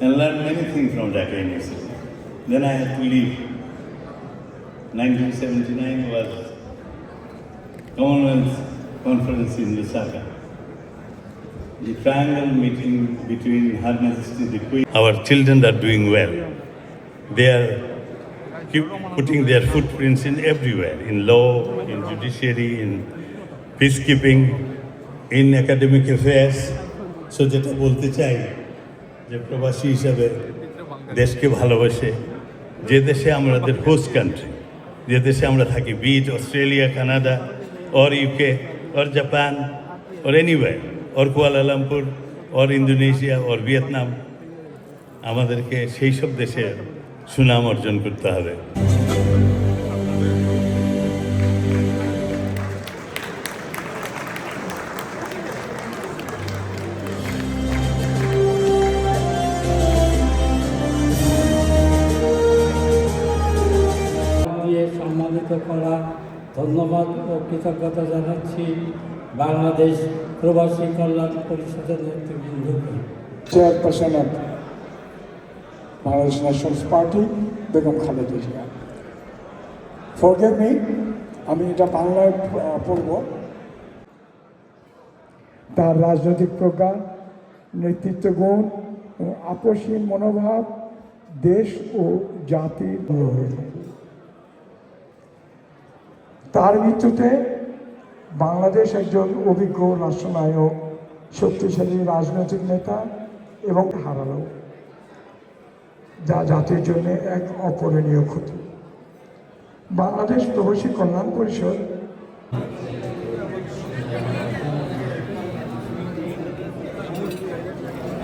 and learned many things from Dhaka University. Then I had to leave. 1979 was Commonwealth Conference in Lusaka. The triangle meeting between Her Majesty the Queen. Our children are doing well. They are keep putting their footprints in everywhere, in law, in judiciary, in peacekeeping, in academic affairs. So যেটা বলতে চাই যে প্রবাসী হিসাবে দেশকে ভালোবাসে, যে দেশে আমাদের হোস্ট কান্ট্রি যে দেশে আমরা থাকি be it Australia Canada or UK or Japan or anywhere or Kuala Lumpur or Indonesia or Vietnam আমাদেরকে সেই সব দেশের সুনাম অর্জন করতে হবে। ধন্যবাদ ও কৃতজ্ঞতা জানাচ্ছি বাংলাদেশ প্রবাসী কল্যাণ পরিষদের নেতৃবৃন্দকে। chairperson of Bangladesh Nationalist Party, Begum Khaleda Zia. Forgive me আমি এটা বাংলায় পড়ব। তার রাজনৈতিক প্রজ্ঞা নেতৃত্ব গুণ আপসীন মনোভাব দেশ ও জাতির হয়ে থাকে। তার মৃত্যুতে বাংলাদেশ একজন অভিজ্ঞ রাষ্ট্রনায়ক শক্তিশালী রাজনৈতিক নেতা এবং হারালো যা জাতির জন্য এক অপূরণীয় ক্ষতি বাংলাদেশ প্রবাসী কল্যাণ পরিষদ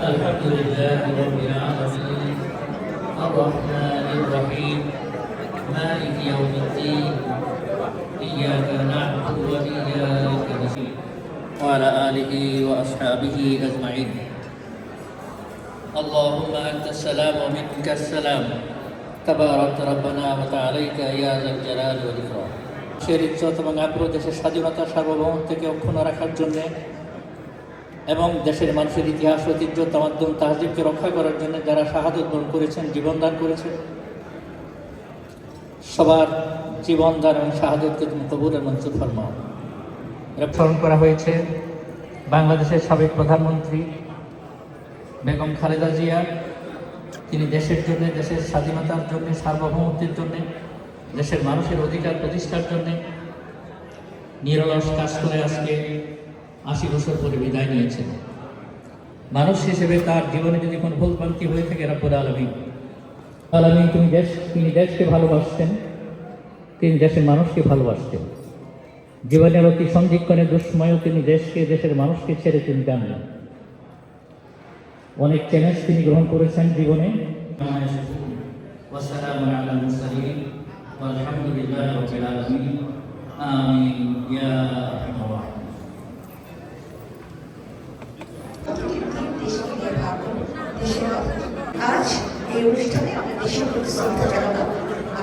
الحمد لله رب العالمين الرحمن الرحيم مالك يوم الدين إياك نعبد وإياك نستعين وعلى آله وأصحابه أجمعين اللهم أنت السلام ومنك السلام تبارك ربنا وتعاليك يا ذا الجلال والإكرام দেশের ইজ্জত এবং আগ্রহ দেশের স্বাধীনতা সার্বভৌমত্বকে অক্ষুণ্ণ রাখার জন্যে এবং দেশের মানুষের ইতিহাস ঐতিহ্য তামাদ্দুম তাহজিবকে রক্ষা করার জন্য যারা শাহাদত বরণ করেছেন জীবনদান করেছেন সবার জীবনদান এবং শাহাদতকে তুমি কবুলের মঞ্জুর ফরমাও। স্মরণ করা হয়েছে বাংলাদেশের সাবেক প্রধানমন্ত্রী বেগম খালেদা জিয়া। তিনি দেশের জন্য, দেশের স্বাধীনতার জন্য, সার্বভৌমত্বের জন্য, দেশের মানুষের অধিকার প্রতিষ্ঠার জন্য নিরলস কাজ করে আজকে আশি বছর পরে বিদায় নিয়েছেন। মানুষ হিসেবে তার জীবনে যদি কোনো ভুলভ্রান্তি হয়ে থাকে, রাব্বুল আলমী আলমী তুমি দেশ, তিনি দেশকে ভালোবাসতেন। তিনি দেশের মানুষকে ভালোবাসতেন। জীবনের অতি সন্ধিক্ষণে দুঃসময়ও তিনি দেশকে দেশের মানুষকে ছেড়ে তিনি যান না অনেক চ্যালেঞ্জ তিনি গ্রহণ করেছেন জীবনে। আজ এই অনুষ্ঠানে আমাদের দেশের প্রতি শ্রদ্ধা জানানো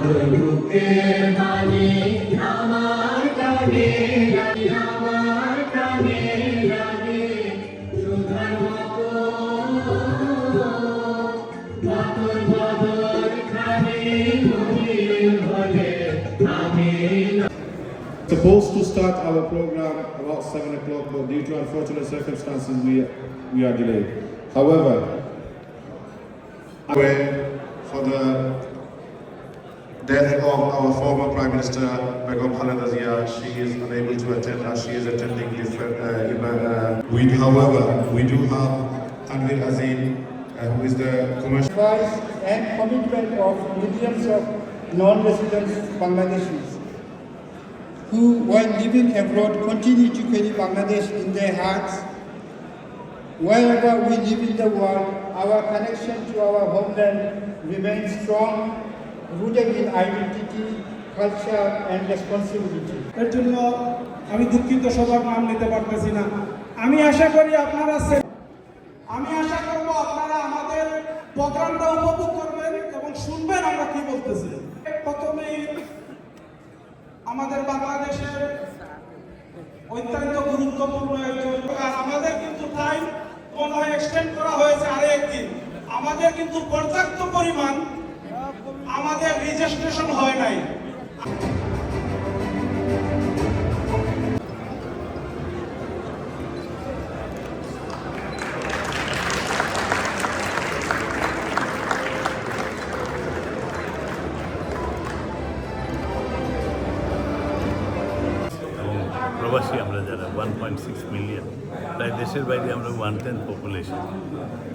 এসে জাতীয় সঙ্গীতকে শ্রদ্ধা জানানোর জনাব সেক্রেটারি জনাব সেক্রেটারি জনাব মুস্তাক বাবু এবং আমাদের supposed to start our program about 7 o'clock, but due to unfortunate circumstances, we, we are delayed. However, Aware for the death of our former Prime Minister Begum Khaleda Zia. She is unable to attend as she is attending different. Uh, ima- uh, we, however, we do have Tanvir Azim, uh, who is the commercial. advice and commitment of millions of non-resident Bangladeshis who, while living abroad, continue to carry Bangladesh in their hearts Wherever we live in the world, our connection to our homeland remains strong, rooted in identity, culture, and responsibility. এর জন্য আমি দুঃখিত সবার নাম নিতে পারতেছি না। আমি আশা করি আপনারা আমি আশা করব আপনারা আমাদের প্রোগ্রামটা উপভোগ করবেন এবং শুনবেন আমরা কি বলতেছি। প্রথমেই আমাদের বাংলাদেশের অত্যন্ত গুরুত্বপূর্ণ একজন আর আমাদের কিন্তু টাইম মনে হয় এক্সটেন্ড করা হয়েছে আরে একদিন আমাদের কিন্তু পর্যাপ্ত পরিমাণ আমাদের রেজিস্ট্রেশন হয় নাই। প্রবাসী আমরা যারা ওয়ান পয়েন্ট সিক্স মিলিয়ন প্রায় দেশের বাইরে আমরা ওয়ান টেন পপুলেশন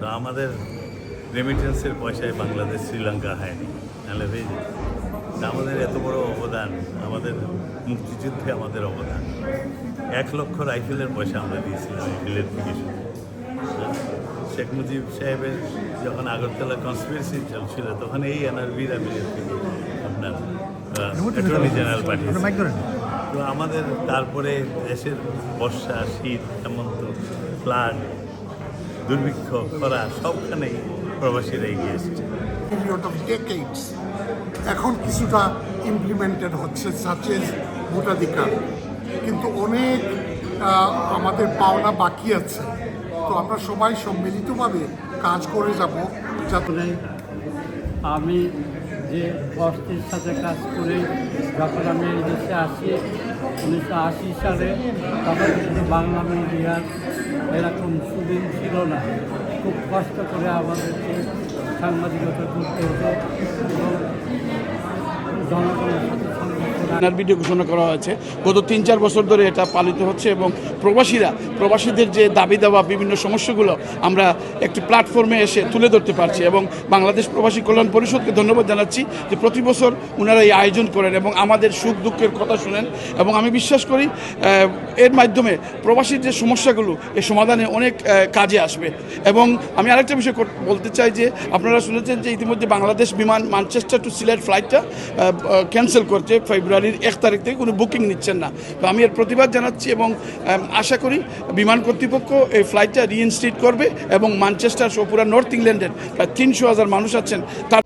তো আমাদের রেমিটেন্সের পয়সায় বাংলাদেশ, শ্রীলঙ্কা হয়নি নাহলে হয়ে যেত আমাদের এত বড় অবদান আমাদের মুক্তিযুদ্ধে আমাদের অবদান। এক লক্ষ রাইফেলের পয়সা আমরা দিয়েছিলাম রাইফেলের থেকে? শেখ মুজিব সাহেবের যখন আগরতলা কনস্পিরেসি চলছিল তখন এই এনআরবির থেকে আপনার অ্যাটর্নি জেনারেল পাঠিয়েছে। তো আমাদের তারপরে দেশের বর্ষা শীত হেমন্ত ফ্লাড দুর্ভিক্ষ খরা সবখানেই প্রবাসীরা এগিয়ে এসেছে। পিরিয়ড অফ ডেকেডস এখন কিছুটা ইমপ্লিমেন্টেড হচ্ছে সাচেস ভোটাধিকার। কিন্তু অনেক আমাদের পাওনা বাকি আছে। তো আমরা সবাই সম্মিলিতভাবে কাজ করে যাব যাতে আমি যে বস্তির সাথে কাজ করে, যখন আমি এই দেশে আসি উনিশশো আশি সালে তখন কিন্তু বাংলা মিডিয়ার এরকম সুদিন ছিল না। খুব কষ্ট করে আমাদেরকে সাংবাদিকতা করতে হতো এবং জনগণের সাথে সংবাদ এনআরবিডি ঘোষণা করা হয়েছে। গত তিন চার বছর ধরে এটা পালিত হচ্ছে এবং প্রবাসীরা, প্রবাসীদের যে দাবি দেওয়া, বিভিন্ন সমস্যাগুলো আমরা একটি প্ল্যাটফর্মে এসে তুলে ধরতে পারছি এবং বাংলাদেশ প্রবাসী কল্যাণ পরিষদকে ধন্যবাদ জানাচ্ছি যে প্রতি বছর ওনারা এই আয়োজন করেন এবং আমাদের সুখ দুঃখের কথা শুনেন এবং আমি বিশ্বাস করি এর মাধ্যমে প্রবাসীর যে সমস্যাগুলো এই সমাধানে অনেক কাজে আসবে। এবং আমি আরেকটা বিষয় বলতে চাই যে আপনারা শুনেছেন যে ইতিমধ্যে বাংলাদেশ বিমান ম্যানচেস্টার টু সিলেট ফ্লাইটটা ক্যান্সেল করছে ফেব্রুয়ারির এক তারিখ থেকে কোনো বুকিং নিচ্ছেন না। তো আমি এর প্রতিবাদ জানাচ্ছি এবং আশা করি বিমান কর্তৃপক্ষ এই ফ্লাইটটা রিইনস্টিট করবে এবং মানচেস্টার সহ পুরা নর্থ ইংল্যান্ডের প্রায় তিনশো হাজার মানুষ আছেন। তার